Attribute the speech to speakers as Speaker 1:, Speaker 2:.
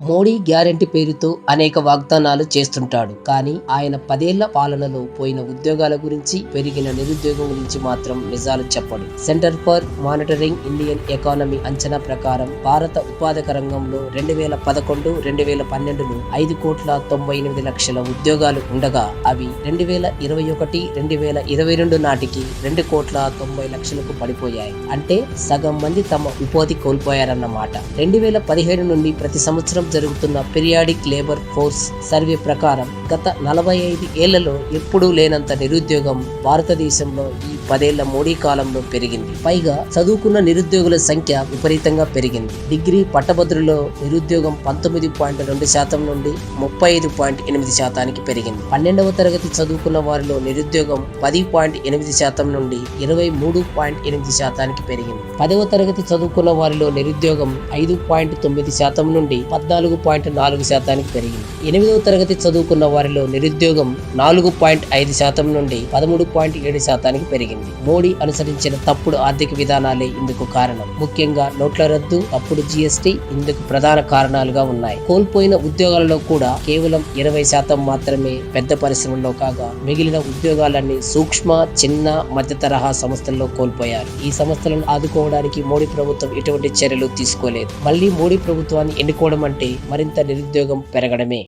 Speaker 1: Modi guarantee పేరుతో అనేక వాగ్దానాలు చేస్తుంటాడు. కానీ ఆయన పదేళ్ళ పాలనలో పోయిన ఉద్యోగాల గురించి పెరిగిన నిరుద్యోగం గురించి మాత్రం నిజాలు చెప్పడు. Centre for monitoring Indian economy అంచనా ప్రకారం భారత ఉత్పాదక రంగంలో రెండు వేల పదకొండు రెండు వేల పన్నెండులో ఐదు కోట్ల తొంభై ఎనిమిది లక్షల ఉద్యోగాలు ఉండగా అవి రెండు వేల ఇరవై ఒకటి రెండు వేల ఇరవై రెండు నాటికి రెండు కోట్ల తొంభై లక్షలకు పడిపోయాయి. అంటే సగం మంది తమ ఉపాధి కోల్పోయారన్నమాట. రెండు వేల పదిహేడు నుండి ప్రతి సంవత్సరం జరుగుతున్న పీరియాడిక్ లేబర్ ఫోర్స్ సర్వే ప్రకారం గత నలభై ఐదు ఏళ్ళలో ఎప్పుడూ లేనంత నిరుద్యోగం భారతదేశంలో ఈ పదేళ్ళ మోడీ కాలంలో పెరిగింది. పైగా చదువుకున్న నిరుద్యోగుల సంఖ్య విపరీతంగా పెరిగింది. డిగ్రీ పట్టభద్రులో నిరుద్యోగం పంతొమ్మిది పాయింట్ రెండు శాతం నుండి ముప్పై ఐదు పాయింట్ ఎనిమిది శాతానికి పెరిగింది. పన్నెండవ తరగతి చదువుకున్న వారిలో నిరుద్యోగం పది పాయింట్ ఎనిమిది శాతం నుండి ఇరవై మూడు పాయింట్ ఎనిమిది శాతానికి పెరిగింది. పదవ తరగతి చదువుకున్న వారిలో నిరుద్యోగం ఐదు పాయింట్ తొమ్మిది శాతం నుండి పద్నాలుగు పాయింట్ నాలుగు శాతానికి పెరిగింది. ఎనిమిదవ తరగతి చదువుకున్న వారిలో నిరుద్యోగం నాలుగు పాయింట్ ఐదు శాతం నుండి పదమూడు పాయింట్ ఏడు శాతానికి పెరిగింది. మోడీ అనుసరించిన తప్పుడు ఆర్థిక విధానాలే ఇందుకు కారణం. ముఖ్యంగా నోట్ల రద్దు తప్పుడు జీఎస్టీ ఇందుకు ప్రధాన కారణాలుగా ఉన్నాయి. కోల్పోయిన ఉద్యోగాలలో కూడా కేవలం ఇరవై శాతం మాత్రమే పెద్ద పరిశ్రమల్లో కాగా మిగిలిన ఉద్యోగాలన్నీ సూక్ష్మ చిన్న మధ్య తరహా సంస్థల్లో కోల్పోయారు. ఈ సంస్థలను ఆదుకోవడానికి మోడీ ప్రభుత్వం ఎటువంటి చర్యలు తీసుకోలేదు. మళ్ళీ మోడీ ప్రభుత్వాన్ని ఎన్నుకోవడం అంటే మరింత నిరుద్యోగం పెరగడమే.